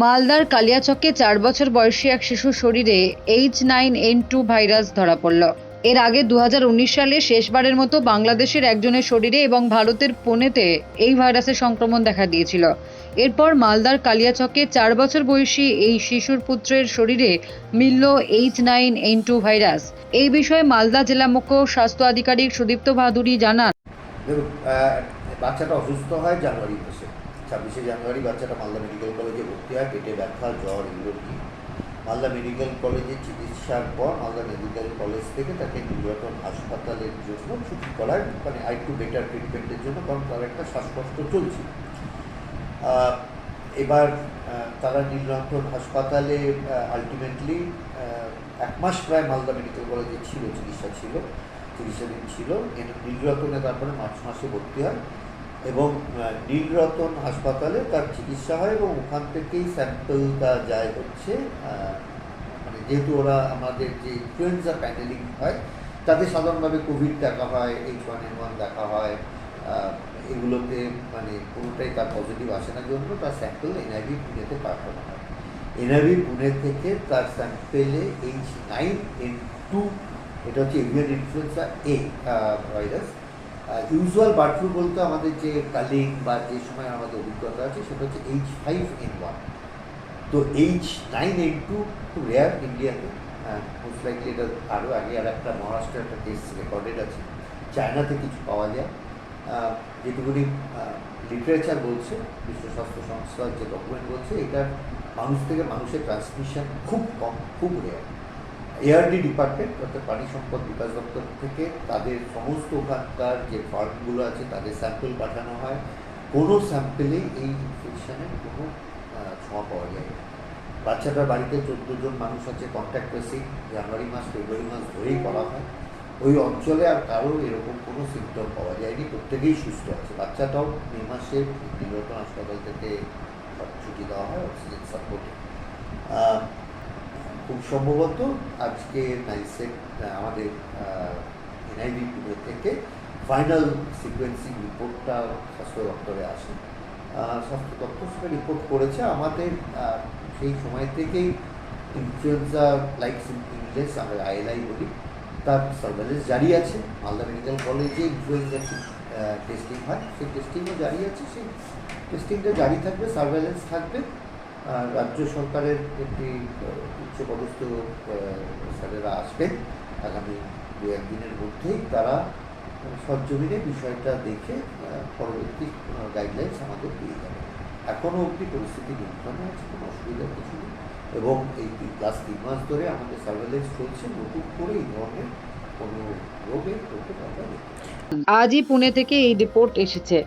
মালদার কালিয়াচকে চার বছর বয়সী এক শিশুর শরীরে H nine N two virus ধরা পড়ল। এর আগে দু হাজার উনিশ সালে শেষবারের মতো বাংলাদেশের একজনের শরীরে এবং ভারতের পুনেতে এই ভাইরাসের সংক্রমণ দেখা দিয়েছিল। এরপর মালদার কালিয়াচকে চার বছর বয়সী এই শিশুর পুত্রের শরীরে মিলল H nine N two virus. এই বিষয়ে মালদা জেলা মুখ্য স্বাস্থ্য আধিকারিক সুদীপ্ত ভাদুরী জানান। বাচ্চাটা অসুস্থ হয় জানুয়ারি মাসে। ছাব্বিশে জানুয়ারি বাচ্চাটা মালদা মেডিকেল কলেজে ভর্তি হয়, পেটে ব্যথা, জ্বর এগুলো নিয়ে মালদা মেডিকেল কলেজে চিকিৎসার পর মালদা মেডিকেল কলেজ থেকে তাকে নির্বাচন হাসপাতালের জন্য ছুটি করার মানে আরেকটু বেটার ট্রিটমেন্টের জন্য, কারণ তার একটা শ্বাসকষ্ট চলছে। এবার তারা নীলরঞ্জন হাসপাতালে আলটিমেটলি এক মাস প্রায় মালদা মেডিকেল কলেজে ছিল, চিকিৎসা ছিল, চিকিৎসাধীন ছিল। নীলরতনে তারপরে মার্চ মাসে ভর্তি হয়। এবং নীলরতন হাসপাতালে তার চিকিৎসা হয় এবং ওখান থেকেই স্যাম্পলটা যায় হচ্ছে মানে যেহেতু ওরা আমাদের যে ইনফ্লুয়েঞ্জা প্যান্ডেলিং হয়, তাতে সাধারণভাবে কোভিড দেখা হয় এইচ ওয়ান এন ওয়ান দেখা হয় এগুলোতে মানে কোনোটাই তার পজিটিভ আসে না জন্য তার স্যাম্পল এনআইভি পুনেতে পাঠানো হয়। এনআইভি পুনে থেকে তার স্যাম্পেলে এইচ নাইন এন টু এটা হচ্ছে avian influenza A virus usual bird flu বলতে আমাদের যে কালিং বা যে সময় আমাদের অভিজ্ঞতা আছে, সেটা হচ্ছে এইচ ফাইভ এন ওয়ান তো এইচ নাইন এইট টু খুব রেয়ার ইন্ডিয়াতে মোস্ট লাইকলি এটা আরও আগে আর একটা মহারাষ্ট্রের একটা টেস্ট রেকর্ডেড আছে চায়নাতে কিছু পাওয়া যায়। যেটুকুনি লিটারেচার বলছে, বিশ্ব স্বাস্থ্য সংস্থার যে ডকুমেন্ট বলছে এটা মানুষ থেকে মানুষের ট্রান্সমিশন খুব কম, খুব রেয়ার এআরডি ডিপার্টমেন্ট অর্থাৎ পানি সম্পদ বিকাশ দপ্তর থেকে তাদের সমস্ত ওখানকার যে ফার্মগুলো আছে, তাদের স্যাম্পল পাঠানো হয়। কোনো স্যাম্পেলেই এই ইনফেকশনের কোনো ছোঁয়া পাওয়া যায়। বাচ্চাটার বাড়িতে চোদ্দ জন মানুষ আছে কন্ট্যাক্ট ট্রেসিং জানুয়ারি মাস, ফেব্রুয়ারি মাস ধরেই করা হয়। ওই অঞ্চলে আর কারোর এরকম কোনো সিমটম পাওয়া যায়নি। প্রত্যেকেই সুস্থ আছে। বাচ্চাটাও মে মাসে হাসপাতাল থেকে ছুটি দেওয়া হয় অক্সিজেন সাপোর্টে খুব সম্ভবত আজকে নাইসেট আমাদের এনআইবি থেকে ফাইনাল সিকোয়েন্সিং রিপোর্টটা স্বাস্থ্য দপ্তরে আসে। স্বাস্থ্য দপ্তর সেটা রিপোর্ট করেছে। আমাদের সেই সময় থেকেই ইনফ্লুয়েঞ্জা লাইক ইংলিশ আমরা আইএলআই বলি। তার সার্ভেলেন্স জারি আছে। মালদা মেডিকেল কলেজে ইনফ্লুয়েঞ্জা টেস্টিং হয়। সেই টেস্টিংও জারি আছে। সেই টেস্টিংটা জারি থাকবে সার্ভেলেন্স থাকবে। রাজ্য সরকারের একটি উচ্চপদস্থ স্যারেরা আসবেন। আগামী দু, একদিনের মধ্যেই তারা সরজমিনে বিষয়টা দেখে পরবর্তী গাইডলাইন্স আমাদের দিয়ে যাবে এখনও অবধি পরিস্থিতি নিয়ন্ত্রণে আছে, কোনো অসুবিধার কিছু নেই। এবং এই লাস্ট তিন মাস ধরে আমাদের সার্ভেলেন্স চলছে, নতুন করে এই ধরনের কোনো রোগের প্রকোপ আমরা আজই পুনে থেকে এই রিপোর্ট এসেছে।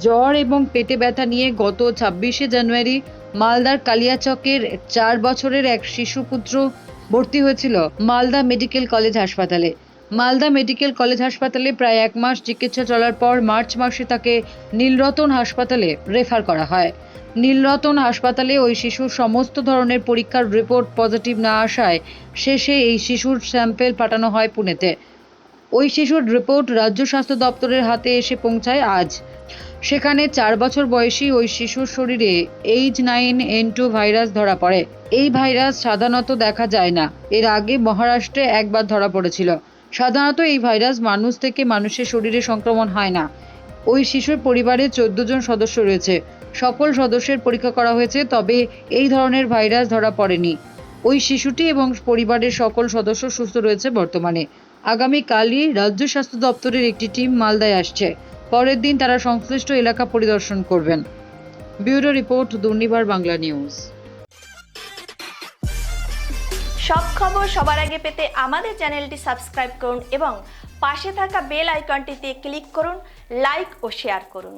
জ্বর এবং পেটে ব্যথা নিয়ে গত ছাব্বিশে জানুয়ারি মালদার কালিয়াচকের চার বছরের এক শিশুপুত্র ভর্তি হয়েছিল মালদা মেডিকেল কলেজ হাসপাতালে। মালদা মেডিকেল কলেজ হাসপাতালে প্রায় এক মাস চিকিৎসা চলার পর মার্চ মাসে তাকে নীলরতন হাসপাতালে রেফার করা হয়। নীলরতন হাসপাতালে ওই শিশুর সমস্ত ধরনের পরীক্ষার রিপোর্ট পজিটিভ না আসায় শেষে এই শিশুর স্যাম্পেল পাঠানো হয় পুনেতে। ওই শিশুর রিপোর্ট রাজ্য স্বাস্থ্য দপ্তরের হাতে এসে পৌঁছায় আজ। সেখানে চার বছর বয়সী ওই শিশুর শরীরে H nine N two virus ধরা পড়ে। এই ভাইরাস সাধারণত দেখা যায় না। এর আগে মহারাষ্ট্রে একবার ধরা পড়েছিল। সাধারণত এই ভাইরাস মানুষ থেকে মানুষের শরীরে সংক্রমণ হয় না। ওই শিশুর পরিবারে চোদ্দ জন সদস্য রয়েছে। সকল সদস্যের পরীক্ষা করা হয়েছে, তবে এই ধরনের ভাইরাস ধরা পড়েনি। ওই শিশুটি এবং পরিবারের সকল সদস্য সুস্থ রয়েছে বর্তমানে। আগামীকালই রাজ্য স্বাস্থ্য দপ্তরের একটি টিম মালদায় আসছে। পরের দিন তারা সংশ্লিষ্ট এলাকা পরিদর্শন করবেন। Bureau report, Durnibar Bangla news. সব খবর সবার আগে পেতে আমাদের চ্যানেলটি সাবস্ক্রাইব করুন এবং পাশে থাকা বেল আইকনটিতে ক্লিক করুন, লাইক ও শেয়ার করুন।